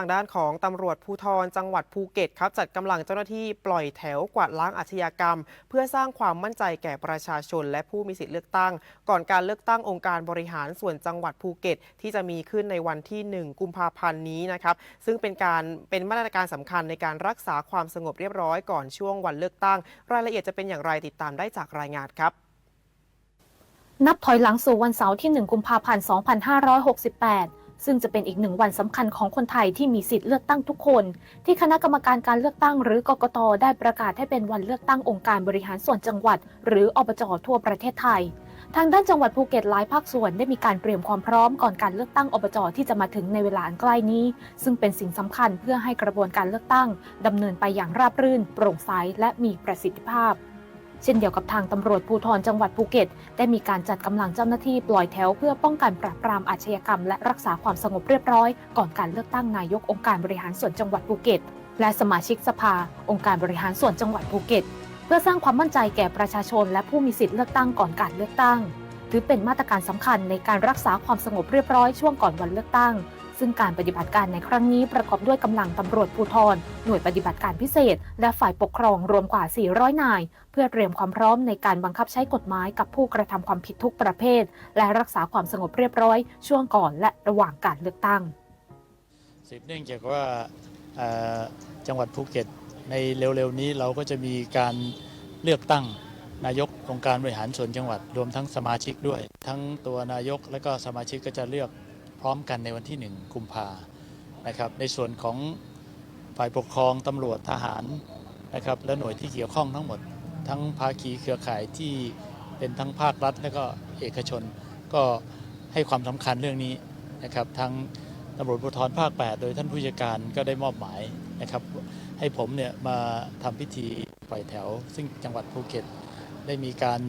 างด้านของตำรวจภูธรจังหวัดภูเก็ตครับจัดกำลังเจ้าหน้าที่ปล่อยแถวกวาดล้างอาชญากรรม เพื่อสร้างความมั่นใจแก่ประชาชน และผู้มีสิทธิเลือกตั้ง ก่อนการเลือกตั้งองค์การบริหารส่วนจังหวัดภูเก็ต ที่จะมีขึ้นในวันที่ 1 กุมภาพันธ์นี้นะครับซึ่งเป็นการเป็นมาตรการสำคัญในการรักษาความสงบเรียบร้อยก่อนช่วงวันเลือกตั้ง รายละเอียดจะเป็นอย่างไรติดตามได้จากรายงานครับนับถอยหลังสู่วันเสาร์ที่ 1 กุมภาพันธ์ 2568 ซึ่งจะเป็นอีกหนึ่งวันสำคัญของคนไทยที่มีสิทธิ์เลือกตั้งทุกคน ที่คณะกรรมการการเลือกตั้ง หรือกกตได้ประกาศให้เป็นวันเลือกตั้งองค์การบริหารส่วนจังหวัด หรืออบจทั่วประเทศไทย ทางด้านจังหวัดภูเก็ตหลายภาคส่วนได้มีการเตรียมความพร้อมก่อนการเลือกตั้งอบจที่จะมาถึงในเวลาอันใกล้นี้ ซึ่งเป็นสิ่งสำคัญเพื่อให้กระบวนการเลือกตั้งดำเนินไปอย่างราบรื่น โปร่งใสและมีประสิทธิภาพ เช่นเดียวกับทางตำรวจภูธรจังหวัดภูเก็ต ได้มีการจัดกำลังเจ้าหน้าที่ปล่อยแถว เพื่อป้องกันปราบปรามอาชญากรรม และรักษาความสงบเรียบร้อย ก่อนการเลือกตั้งนายกองค์การบริหารส่วนจังหวัดภูเก็ต และสมาชิกสภา องค์การบริหารส่วนจังหวัดภูเก็ต เพื่อสร้างความมั่นใจแก่ประชาชน และผู้มีสิทธิเลือกตั้งก่อนการเลือกตั้ง ถือเป็นมาตรการสำคัญในการรักษาความสงบเรียบร้อยช่วงก่อนวันเลือกตั้ง ซึ่งการปฏิบัติการในครั้งนี้ประกอบด้วยกำลังตำรวจภูธรหน่วยปฏิบัติการพิเศษ และฝ่ายปกครองรวมกว่า 400 นาย เพื่อเตรียมความพร้อมในการบังคับใช้กฎหมายกับผู้กระทำความผิดทุกประเภท และรักษาความสงบเรียบร้อย ช่วงก่อนและระหว่างการเลือกตั้งสืบเนื่องจากว่าจังหวัดภูเก็ตในเร็วๆนี้เราก็จะมีการเลือกตั้งนายกองค์การบริหารส่วนจังหวัดรวมทั้งสมาชิกด้วย ทั้งตัวนายกและก็สมาชิกก็จะเลือก พร้อมกันในวันที่ 1 กุมภานะครับ ในส่วนของฝ่ายปกครองตำรวจทหารนะครับ และหน่วยที่เกี่ยวข้องทั้งหมด ทั้งภาคีเครือข่ายที่เป็นทั้งภาครัฐ และก็เอกชนก็ให้ความสำคัญเรื่องนี้นะครับทั้งตำรวจภูธรภาค 8 โดยท่านผู้จัดการก็ได้มอบหมายนะครับ ให้ผมเนี่ยมาทำพิธีปล่อยแถว ซึ่งจังหวัดภูเก็ตได้มีการ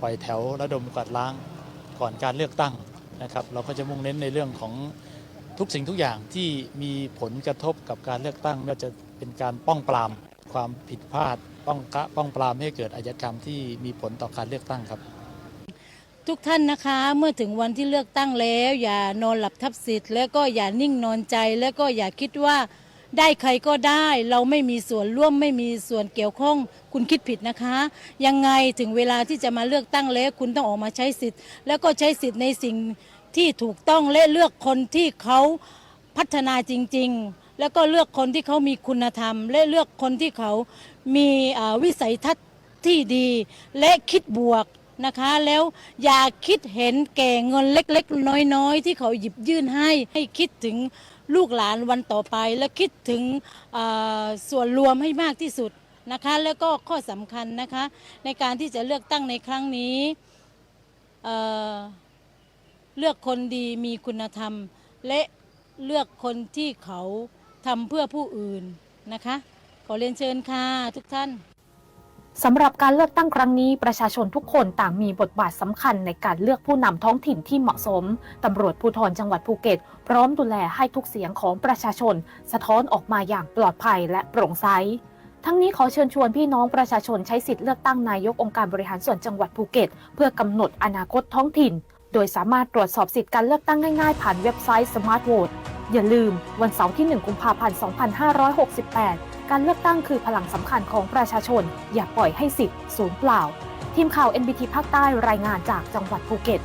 ปล่อยแถวระดมกวาดล้างก่อนการเลือกตั้ง นะครับเราก็จะมุ่งเน้นในเรื่องของทุกสิ่งทุกอย่างที่มีผลกระทบกับการเลือกตั้งไม่ว่าจะเป็นการป้องปรามความผิดพลาด ป้องกะป้องปรามไม่ให้เกิดอาชญากรรมที่มีผลต่อการเลือกตั้งครับ ทุกท่านนะคะเมื่อถึงวันที่เลือกตั้งแล้ว อย่านอนหลับทับสิทธิ์แล้วก็อย่านิ่งนอนใจแล้วก็อย่าคิดว่า ได้ใครก็ได้เราไม่มีส่วนร่วมไม่มีส่วนเกี่ยวข้อง คุณคิดผิดนะคะ ยังไงถึงเวลาที่จะมาเลือกตั้งแล้วคุณต้องออกมาใช้สิทธิ์ แล้วก็ใช้สิทธิ์ในสิ่งที่ถูกต้องและเลือกคนที่เขาพัฒนาจริง ๆ แล้วก็เลือกคนที่เขามีคุณธรรม และเลือกคนที่เขามีวิสัยทัศน์ที่ดี และคิดบวก นะคะ แล้วอย่าคิดเห็นแก่เงินเล็กๆ น้อยๆ ที่เขาหยิบยื่นให้ให้คิดถึงลูกหลานวันต่อไป และคิดถึงส่วนรวมให้มากที่สุดนะคะ แล้วก็ข้อสำคัญนะคะ ในการที่จะเลือกตั้งในครั้งนี้เเลือกคนดีมีคุณธรรม และเลือกคนที่เขาทำเพื่อผู้อื่นนะคะ ขอเรียนเชิญค่ะทุกท่าน สำหรับการเลือกตั้งครั้งนี้ประชาชนทุกคนต่างมีบทบาทสำคัญในการเลือกผู้นำท้องถิ่นที่เหมาะสม ตำรวจภูธรจังหวัดภูเก็ต พร้อมดูแลให้ทุกเสียงของประชาชน สะท้อนออกมาอย่างปลอดภัยและโปร่งใสทั้งนี้ขอเชิญชวนพี่น้องประชาชนใช้สิทธิ์เลือกตั้งนายกองค์การบริหารส่วนจังหวัดภูเก็ต เพื่อกำหนดอนาคตท้องถิ่น โดยสามารถตรวจสอบสิทธิ์การเลือกตั้งง่ายๆ ผ่านเว็บไซต์ Smart Vote อย่าลืม วันเสาร์ที่ 1 กุมภาพันธ์ 2568 การเลือกตั้งคือพลังสำคัญของประชาชน อย่าปล่อยให้สิทธิ์สูญเปล่า ทีมข่าว NBT ภาคใต้รายงานจากจังหวัดภูเก็ต